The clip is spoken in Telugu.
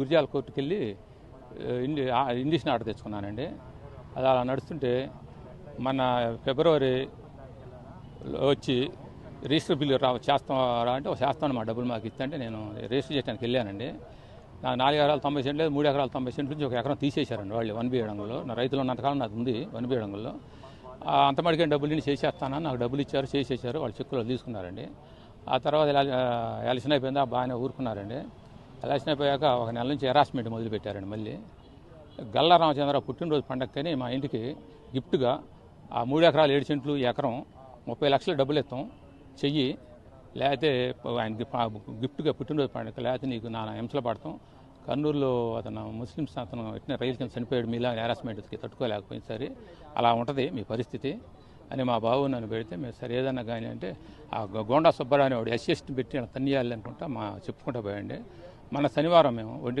గురిజాల కోర్టుకి వెళ్ళి ఇండి ఇండిషన్ ఆర్డర్ తెచ్చుకున్నానండి. అది అలా నడుస్తుంటే మన ఫిబ్రవరి వచ్చి రిజిస్టర్ బిల్లు రా చేస్తాం రా అంటే చేస్తాను మా డబ్బులు మాకు ఇస్తే అంటే నేను రిజిస్టర్ చేయడానికి వెళ్ళానండి. నా నాలుగు ఎకరాలు తొంభై సెంట్లు లేదు మూడు ఎకరాలు తొంభై సెంట్ల నుంచి ఒక ఎకరం తీసేశారండి వాళ్ళు వన్ బియ్యడంలో నా రైతులు ఉన్నంతకాలం నాకు ఉంది వన్ బియ్యడంలో అంత మడికే డబ్బులు నేను చేసేస్తానని నాకు డబ్బులు ఇచ్చారు చేసేసారు వాళ్ళు చెక్కులు తీసుకున్నారండి. ఆ తర్వాత ఎలక్షన్ అయిపోయిందా బాగానే ఊరుకున్నారండి. ఎలక్షన్ అయిపోయాక ఒక నెల నుంచి హెరాస్మెంట్ మొదలుపెట్టారండి మళ్ళీ. గల్లా రామచంద్ర పుట్టినరోజు పండగకని మా ఇంటికి గిఫ్ట్గా ఆ మూడు ఎకరాలు ఏడు సెంట్లు ఎకరం ముప్పై లక్షల డబ్బులు ఇస్తాం చెయ్యి. లేకపోతే ఆయన గిఫ్ట్గా పుట్టినరోజు పండుగ లేకపోతే నీకు నా హింసలు పడతాం. కర్నూలులో అతను ముస్లిమ్స్ అతను ఎట్టిన రైలు కింద చనిపోయాడు మీలా హెరాస్మెంట్కి తట్టుకోలేకపోయింది సరే. అలా ఉంటుంది మీ పరిస్థితి. అని మా బాబు నన్ను పెడితే మేము సరే ఏదన్నా కానీ అంటే ఆ గోండా సుబ్బారావు వాడు ఎస్ఎస్టీ పెట్టి తన్నియాలి అనుకుంటా మా చెప్పుకుంటా పోయండి మన శనివారం మేము ఒంటి